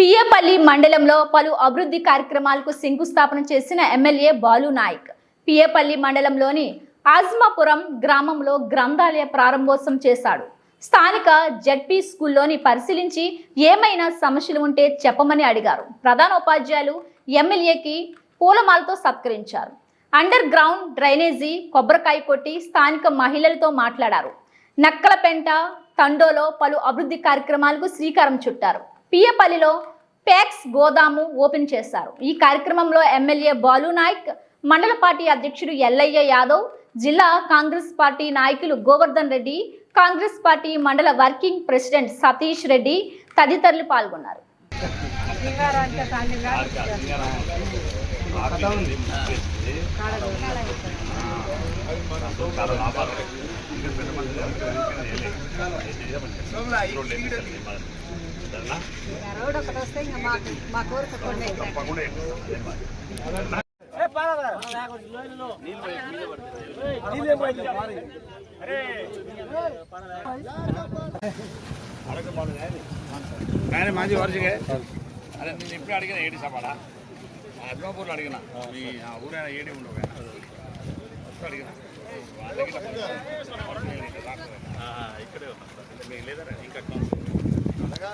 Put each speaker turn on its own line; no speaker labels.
పియ్యపల్లి మండలంలో పలు అభివృద్ధి కార్యక్రమాలకు శంకుస్థాపన చేసిన ఎమ్మెల్యే బాలు నాయక్. పియ్యపల్లి మండలంలోని ఆజ్మాపురం గ్రామంలో గ్రంథాలయ ప్రారంభోత్సవం చేశాడు. స్థానిక జడ్పీ స్కూల్లోని పరిశీలించి ఏమైనా సమస్యలు ఉంటే చెప్పమని అడిగారు. ప్రధాన ఉపాధ్యాయులు ఎమ్మెల్యేకి పూలమాలతో సత్కరించారు. అండర్ గ్రౌండ్ డ్రైనేజీ కొబ్బరికాయ కొట్టి స్థానిక మహిళలతో మాట్లాడారు. నక్కలపెంట తండోలో పలు అభివృద్ధి కార్యక్రమాలకు శ్రీకారం చుట్టారు. పియపల్లిలో ప్యాక్స్ గోదాము ఓపెన్ చేశారు. ఈ కార్యక్రమంలో ఎమ్మెల్యే బాలు నాయక్ మండల పార్టీ అధ్యక్షుడు ఎల్లయ్య యాదవ్ జిల్లా కాంగ్రెస్ పార్టీ నాయకులు గోవర్ధన్ రెడ్డి కాంగ్రెస్ పార్టీ మండల వర్కింగ్ ప్రెసిడెంట్ సతీష్ రెడ్డి తదితరులు పాల్గొన్నారు.
ఒకటి వస్తే ఇంకా మాకు మా కోరిక కొన్ని
కానీ మంచి వరుసగా అరే నేను ఇప్పుడు అడిగిన ఏడి సమాడా అద్మాపూర్లో అడిగిన మీ ఆ ఊరైన ఏడి ఉండవు ఫస్ట్ అడిగిన ఇక్కడే ఉన్నా మీకు లేదా ఇంకా అలాగా